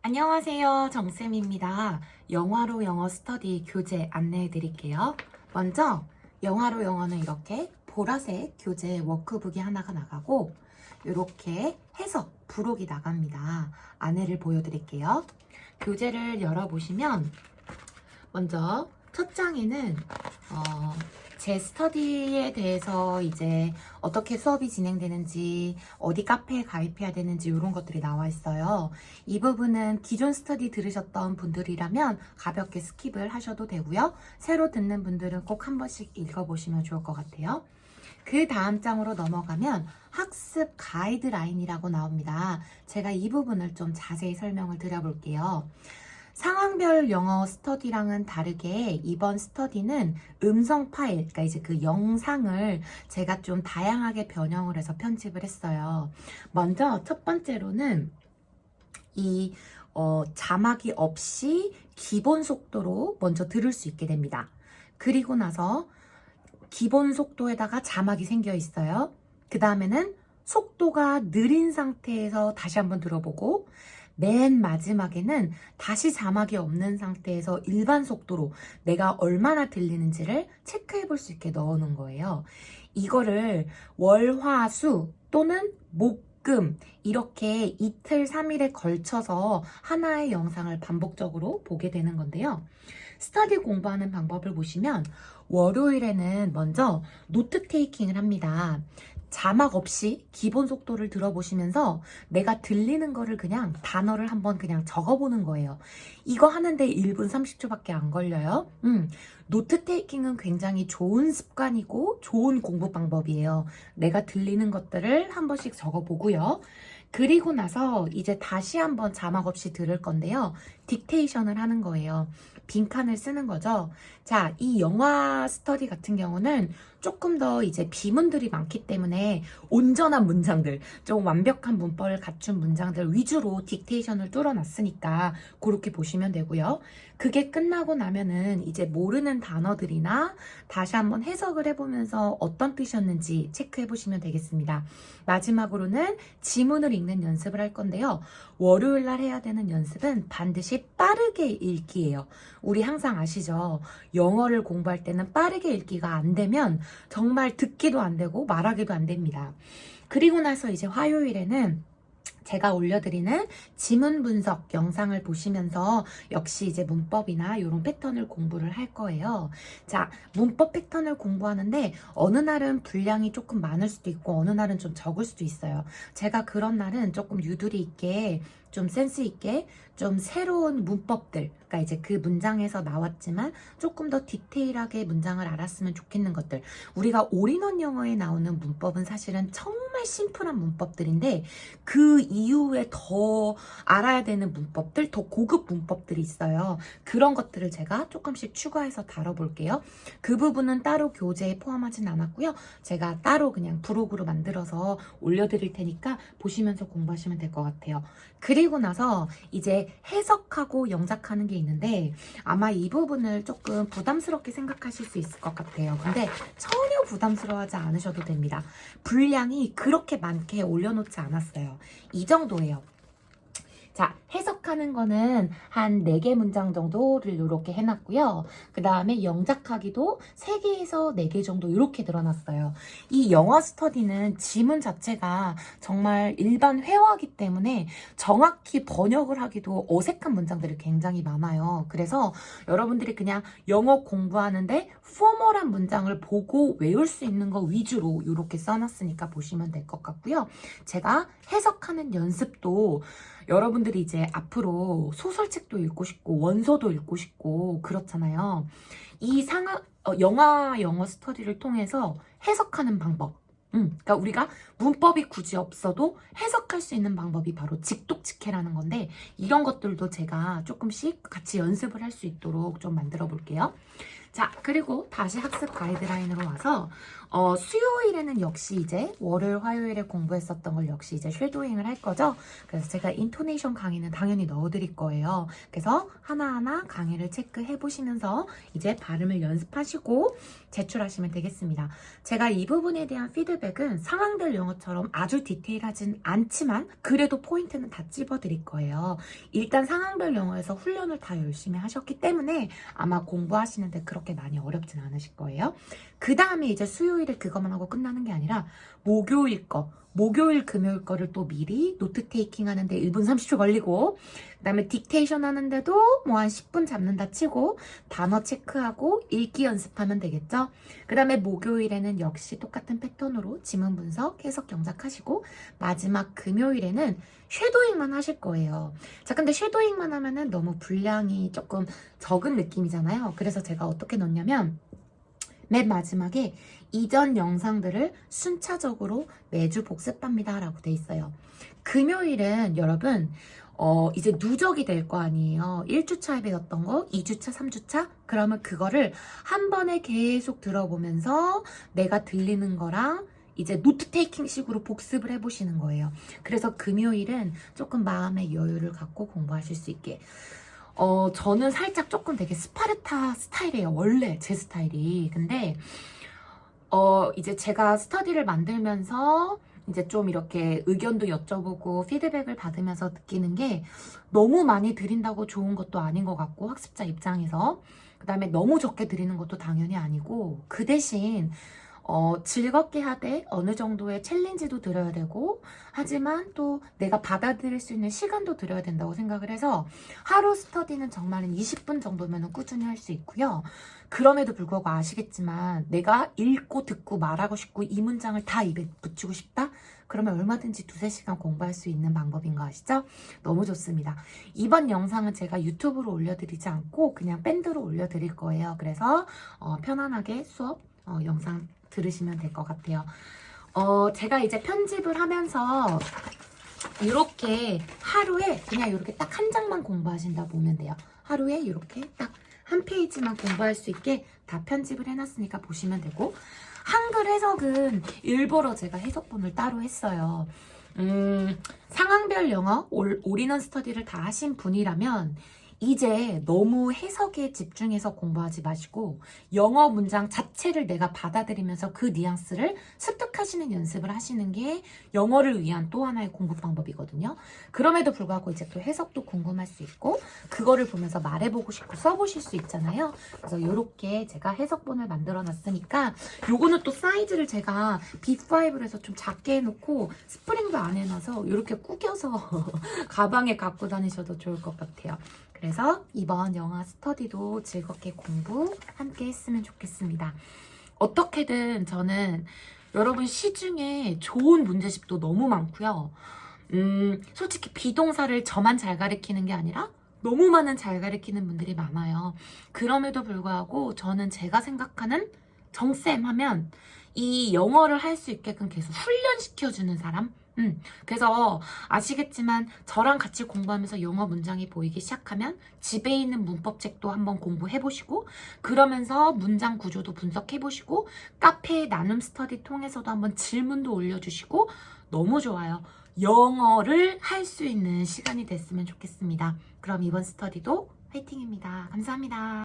안녕하세요. 정쌤입니다. 영화로 영어 스터디 교재 안내해 드릴게요. 먼저 영화로 영어는 이렇게 보라색 교재 워크북이 하나가 나가고 이렇게 해석 부록이 나갑니다. 안내를 보여드릴게요. 교재를 열어보시면 먼저 첫 장에는 어, 제 스터디에 대해서 이제 어떻게 수업이 진행되는지 어디 카페에 가입해야 되는지 이런 것들이 나와 있어요. 이 부분은 기존 스터디 들으셨던 분들이라면 가볍게 스킵을 하셔도 되고요. 새로 듣는 분들은 꼭 한 번씩 읽어보시면 좋을 것 같아요. 그 다음 장으로 넘어가면 학습 가이드라인이라고 나옵니다. 제가 이 부분을 좀 자세히 설명을 드려볼게요. 상황별 영어 스터디랑은 다르게 이번 스터디는 음성 파일, 그러니까 이제 그 영상을 제가 좀 다양하게 변형을 해서 편집을 했어요. 먼저 첫 번째로는 이 어, 자막이 없이 기본 속도로 먼저 들을 수 있게 됩니다. 그리고 나서 기본 속도에다가 자막이 생겨 있어요. 그 다음에는 속도가 느린 상태에서 다시 한번 들어보고 맨 마지막에는 다시 자막이 없는 상태에서 일반 속도로 내가 얼마나 들리는지를 체크해 볼 수 있게 넣어 놓은 거예요. 이거를 월, 화, 수 또는 목, 금 이렇게 이틀, 3일에 걸쳐서 하나의 영상을 반복적으로 보게 되는 건데요. 스터디 공부하는 방법을 보시면 월요일에는 먼저 노트 테이킹을 합니다. 자막 없이 기본 속도를 들어보시면서 내가 들리는 거를 그냥 단어를 한번 그냥 적어보는 거예요. 이거 하는데 1분 30초밖에 안 걸려요. 음, 노트 테이킹은 굉장히 좋은 습관이고 좋은 공부 방법이에요. 내가 들리는 것들을 한 번씩 적어보고요. 그리고 나서 이제 다시 한번 자막 없이 들을 건데요. 딕테이션을 하는 거예요. 빈칸을 쓰는 거죠. 자, 이 영화 스터디 같은 경우는 조금 더 이제 비문들이 많기 때문에 온전한 문장들, 좀 완벽한 문법을 갖춘 문장들 위주로 딕테이션을 뚫어놨으니까 그렇게 보시면 되고요. 그게 끝나고 나면은 이제 모르는 단어들이나 다시 한번 해석을 해보면서 어떤 뜻이었는지 체크해 보시면 되겠습니다. 마지막으로는 지문을 읽는 연습을 할 건데요. 월요일 날 해야 되는 연습은 반드시 빠르게 읽기예요. 우리 항상 아시죠? 영어를 공부할 때는 빠르게 읽기가 안 되면 정말 듣기도 안 되고 말하기도 안 됩니다. 그리고 나서 이제 화요일에는 제가 올려드리는 지문 분석 영상을 보시면서 역시 이제 문법이나 이런 패턴을 공부를 할 거예요. 자, 문법 패턴을 공부하는데 어느 날은 분량이 조금 많을 수도 있고 어느 날은 좀 적을 수도 있어요. 제가 그런 날은 조금 유두리 있게 좀 센스 있게 좀 새로운 문법들, 그러니까 이제 그 문장에서 나왔지만 조금 더 디테일하게 문장을 알았으면 좋겠는 것들. 우리가 올인원 영어에 나오는 문법은 사실은 정말 심플한 문법들인데 그 이후에 더 알아야 되는 문법들, 더 고급 문법들이 있어요. 그런 것들을 제가 조금씩 추가해서 다뤄볼게요. 그 부분은 따로 교재에 포함하진 않았고요. 제가 따로 그냥 브로그로 만들어서 올려드릴 테니까 보시면서 공부하시면 될 것 같아요. 그리고 나서 이제 해석하고 영작하는 게 있는데 아마 이 부분을 조금 부담스럽게 생각하실 수 있을 것 같아요. 근데 전혀 부담스러워하지 않으셔도 됩니다. 분량이 그렇게 많게 올려놓지 않았어요. 이 정도예요. 자, 해석 하는 거는 한 4개 문장 정도를 이렇게 해놨고요. 그 다음에 영작하기도 3개에서 4개 정도 이렇게 늘어났어요. 이 영어 스터디는 지문 자체가 정말 일반 회화이기 때문에 정확히 번역을 하기도 어색한 문장들이 굉장히 많아요. 그래서 여러분들이 그냥 영어 공부하는데 포멀한 문장을 보고 외울 수 있는 거 위주로 이렇게 써놨으니까 보시면 될 것 같고요. 제가 해석하는 연습도 여러분들이 이제 앞으로 소설책도 읽고 싶고 원서도 읽고 싶고 그렇잖아요. 이 상하, 어, 영화 영어 스터디를 통해서 해석하는 방법. 음, 그러니까 우리가 문법이 굳이 없어도 해석할 수 있는 방법이 바로 직독직해라는 건데 이런 것들도 제가 조금씩 같이 연습을 할 수 있도록 좀 만들어 볼게요. 자, 그리고 다시 학습 가이드라인으로 와서 어, 수요일에는 역시 이제 월요일, 화요일에 공부했었던 걸 역시 이제 쉐도잉을 할 거죠. 그래서 제가 인토네이션 강의는 당연히 넣어드릴 거예요. 그래서 하나하나 강의를 체크해 보시면서 이제 발음을 연습하시고 제출하시면 되겠습니다. 제가 이 부분에 대한 피드백은 상황별 영어처럼 아주 디테일하진 않지만 그래도 포인트는 다 찝어드릴 거예요. 일단 상황별 영어에서 훈련을 다 열심히 하셨기 때문에 아마 공부하시는데 그 렇게 많이 어렵진 않으실 거예요. 그 다음에 이제 수요일에 그것만 하고 끝나는 게 아니라 목요일 거, 목요일 금요일 거를 또 미리 노트 테이킹 하는데 1분 30초 걸리고 그 다음에 딕테이션 하는데도 뭐 한 10분 잡는다 치고 단어 체크하고 읽기 연습하면 되겠죠. 그 다음에 목요일에는 역시 똑같은 패턴으로 지문 분석, 해석 경작하시고 마지막 금요일에는 쉐도잉만 하실 거예요. 자, 근데 쉐도잉만 하면은 너무 분량이 조금 적은 느낌이잖아요. 그래서 제가 어떻게 넣냐면 맨 마지막에 이전 영상들을 순차적으로 매주 복습합니다. 라고 돼 있어요. 금요일은 여러분, 어, 이제 누적이 될 거 아니에요. 1주차에 배웠던 거, 2주차, 3주차? 그러면 그거를 한 번에 계속 들어보면서 내가 들리는 거랑 이제 노트 테이킹 식으로 복습을 해보시는 거예요. 그래서 금요일은 조금 마음의 여유를 갖고 공부하실 수 있게. 어, 저는 살짝 조금 되게 스파르타 스타일이에요. 원래 제 스타일이. 근데, 어, 이제 제가 스터디를 만들면서 이제 좀 이렇게 의견도 여쭤보고 피드백을 받으면서 느끼는 게 너무 많이 드린다고 좋은 것도 아닌 것 같고 학습자 입장에서 그 다음에 너무 적게 드리는 것도 당연히 아니고 그 대신 어, 즐겁게 하되 어느 정도의 챌린지도 드려야 되고 하지만 또 내가 받아들일 수 있는 시간도 드려야 된다고 생각을 해서 하루 스터디는 정말 한 20분 정도면 꾸준히 할 수 있고요. 그럼에도 불구하고 아시겠지만 내가 읽고 듣고 말하고 싶고 이 문장을 다 입에 붙이고 싶다? 그러면 얼마든지 두세 시간 공부할 수 있는 방법인 거 아시죠? 너무 좋습니다. 이번 영상은 제가 유튜브로 올려드리지 않고 그냥 밴드로 올려드릴 거예요. 그래서 어, 편안하게 수업 어, 영상 들으시면 될 것 같아요. 어, 제가 이제 편집을 하면서 이렇게 하루에 그냥 이렇게 딱 한 장만 공부하신다 보면 돼요. 하루에 이렇게 딱 한 페이지만 공부할 수 있게 다 편집을 해놨으니까 보시면 되고 한글 해석은 일부러 제가 해석본을 따로 했어요. 음, 상황별 영어 올, 올인원 스터디를 다 하신 분이라면 이제 너무 해석에 집중해서 공부하지 마시고 영어 문장 자체를 내가 받아들이면서 그 뉘앙스를 습득하시는 연습을 하시는 게 영어를 위한 또 하나의 공부 방법이거든요. 그럼에도 불구하고 이제 또 해석도 궁금할 수 있고 그거를 보면서 말해보고 싶고 써보실 수 있잖아요. 그래서 이렇게 제가 해석본을 만들어 놨으니까 요거는 또 사이즈를 제가 B5로 해서 좀 작게 해놓고 스프링도 안 해놔서 이렇게 꾸겨서 가방에 갖고 다니셔도 좋을 것 같아요. 그래서 이번 영화 스터디도 즐겁게 공부 함께 했으면 좋겠습니다. 어떻게든 저는 여러분 시중에 좋은 문제집도 너무 많고요. 음, 솔직히 비동사를 저만 잘 가르치는 게 아니라 너무 많은 잘 가르치는 분들이 많아요. 그럼에도 불구하고 저는 제가 생각하는 정쌤 하면 이 영어를 할 수 있게끔 계속 훈련시켜주는 사람? 음, 그래서 아시겠지만 저랑 같이 공부하면서 영어 문장이 보이기 시작하면 집에 있는 문법책도 한번 공부해보시고 그러면서 문장 구조도 분석해보시고 카페 나눔 스터디 통해서도 한번 질문도 올려주시고 너무 좋아요. 영어를 할 수 있는 시간이 됐으면 좋겠습니다. 그럼 이번 스터디도 화이팅입니다. 감사합니다.